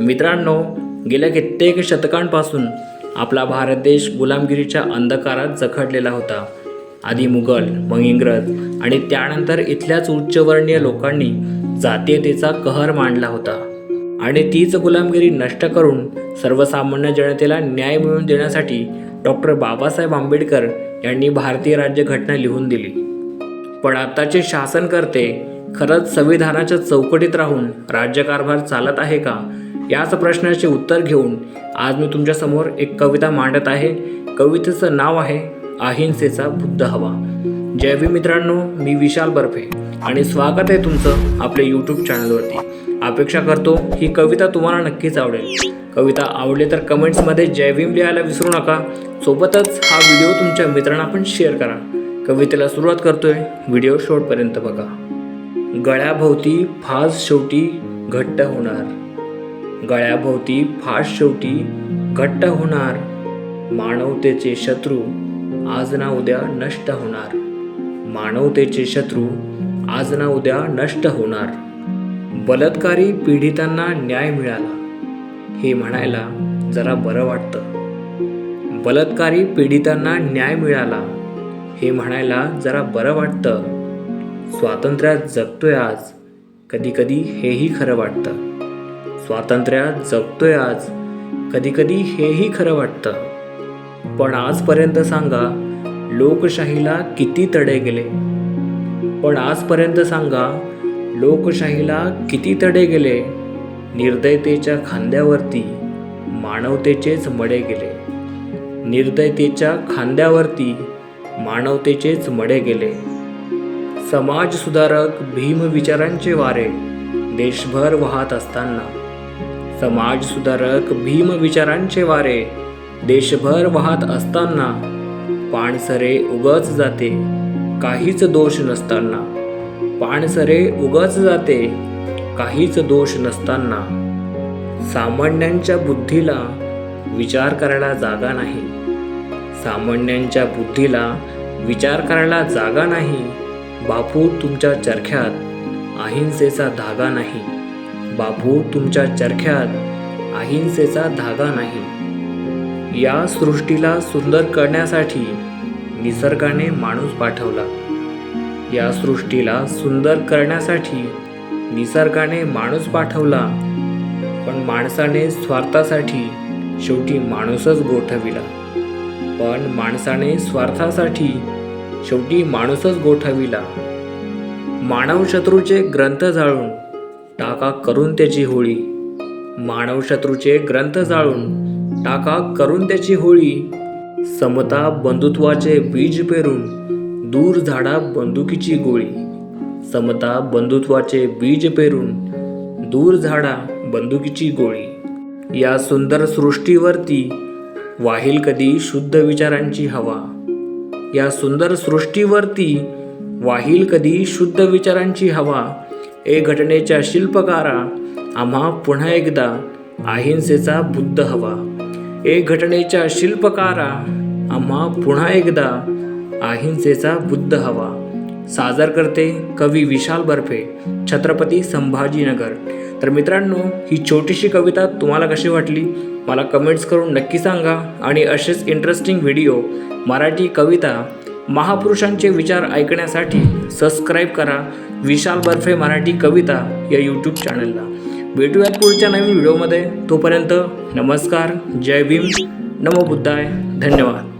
मित्रांनो गेल्या कित्येक शतकांपासून आपला भारत देश गुलामगिरीच्या अंधकारात जखडलेला होता. आधी मुघल मग इंग्रज आणि त्यानंतर इथल्याच उच्चवर्णीय लोकांनी जातीयतेचा कहर मांडला होता. आणि तीच गुलामगिरी नष्ट करून सर्वसामान्य जनतेला न्याय मिळवून देण्यासाठी डॉक्टर बाबासाहेब आंबेडकर यांनी भारतीय राज्यघटना लिहून दिली. पण आताचे शासनकर्ते खरंच संविधानाच्या चौकटीत राहून राज्यकारभार चालत आहे का? याच प्रश्नाचे उत्तर घेऊन आज मी तुमच्यासमोर एक कविता मांडत आहे. कवितेचं नाव आहे अहिंसेचा बुद्ध हवा. जय मित्रांनो मी विशाल बर्फे आणि स्वागत आहे तुमचं आपल्या यूट्यूब चॅनलवरती अपेक्षा करतो ही कविता तुम्हाला नक्कीच आवडेल. कविता आवडली तर कमेंट्समध्ये जयभीम लिहायला विसरू नका. सोबतच हा व्हिडिओ तुमच्या मित्रांना पण शेअर करा. कवितेला सुरुवात करतोय व्हिडिओ शेवटपर्यंत बघा. गळ्याभोवती फास शेवटी घट्ट होणार. गळ्याभोवती फास शेवटी घट्ट होणार. मानवतेचे शत्रू आज ना उद्या नष्ट होणार. मानवतेचे शत्रू आज ना उद्या नष्ट होणार. बलात्कारी पीडितांना न्याय मिळाला. हे म्हणायला जरा बरं वाटतं. बलात्कारी पीडितांना न्याय मिळाला. हे म्हणायला जरा बरं वाटतं. स्वातंत्र्यात जगतोय आज. कधी कधी हेही खरं वाटतं. स्वातंत्र्यात जगतोय आज. कधी कधी हेही खरं वाटतं. पण आजपर्यंत सांगा लोकशाहीला किती तडे गेले? पण आजपर्यंत सांगा लोकशाहीला किती तडे गेले? निर्दयतेच्या खांद्यावरती मानवतेचेच मडे गेले. निर्दयतेच्या खांद्यावरती मानवतेचेच मडे गेले. समाज सुधारक भीम विचारांचे वारे देशभर वाहत असताना समाज सुधारक भीम विचारांचे वारे. देशभर वाहत असताना पाणसरे उगच जाते काहीच दोष नसताना. पाणसरे उगच जाते काहीच दोष नसताना. सामान्यांच्या बुद्धीला विचार करायला जागा नाही. सामान्यांच्या बुद्धीला विचार करायला जागा नाही. बापू तुमच्या चरख्यात अहिंसेचा धागा नाही. बापू तुमच्या चरख्यात अहिंसेचा धागा नाही. या सृष्टीला सुंदर करण्यासाठी निसर्गाने माणूस पाठवला. या सृष्टीला सुंदर करण्यासाठी निसर्गाने माणूस पाठवला. पण माणसाने स्वार्थासाठी शेवटी माणूसच गोठविला. पण माणसाने स्वार्थासाठी शेवटी माणूसच गोठविला. मानव शत्रूचे ग्रंथ जाळून टाका करून त्याची होळी. मानव शत्रूचे ग्रंथ जाळून टाका करून त्याची होळी. समता बंधुत्वाचे बीज पेरून दूर झाडा बंदुकीची गोळी. समता बंधुत्वाचे बीज पेरून दूर झाडा बंदुकीची गोळी. या सुंदर सृष्टीवरती वाहील कधी शुद्ध विचारांची हवा. या सुंदर सृष्टीवरती वाहील कधी शुद्ध विचारांची हवा. ए घटनेच्या शिल्पकारा आम्हा पुन्हा एकदा अहिंसेचा बुद्ध हवा. ए घटनेच्या शिल्पकारा आम्हा पुन्हा एकदा अहिंसेचा बुद्ध हवा. सादर करते कवी विशाल बर्फे छत्रपती संभाजीनगर. तर मित्रांनो ही छोटीशी कविता तुम्हाला कशी वाटली? मला कमेंट्स करून नक्की सांगा. आणि असेच इंटरेस्टिंग व्हिडिओ मराठी कविता महापुरुषांचे विचार ऐकण्यासाठी सबस्क्राईब करा. विशाल बर्फे मराठी कविता या यूट्यूब चॅनलला भेटूयात पुढच्या नवीन व्हिडिओमध्ये तोपर्यंत नमस्कार. जय भीम. नमो बुद्धाय. धन्यवाद.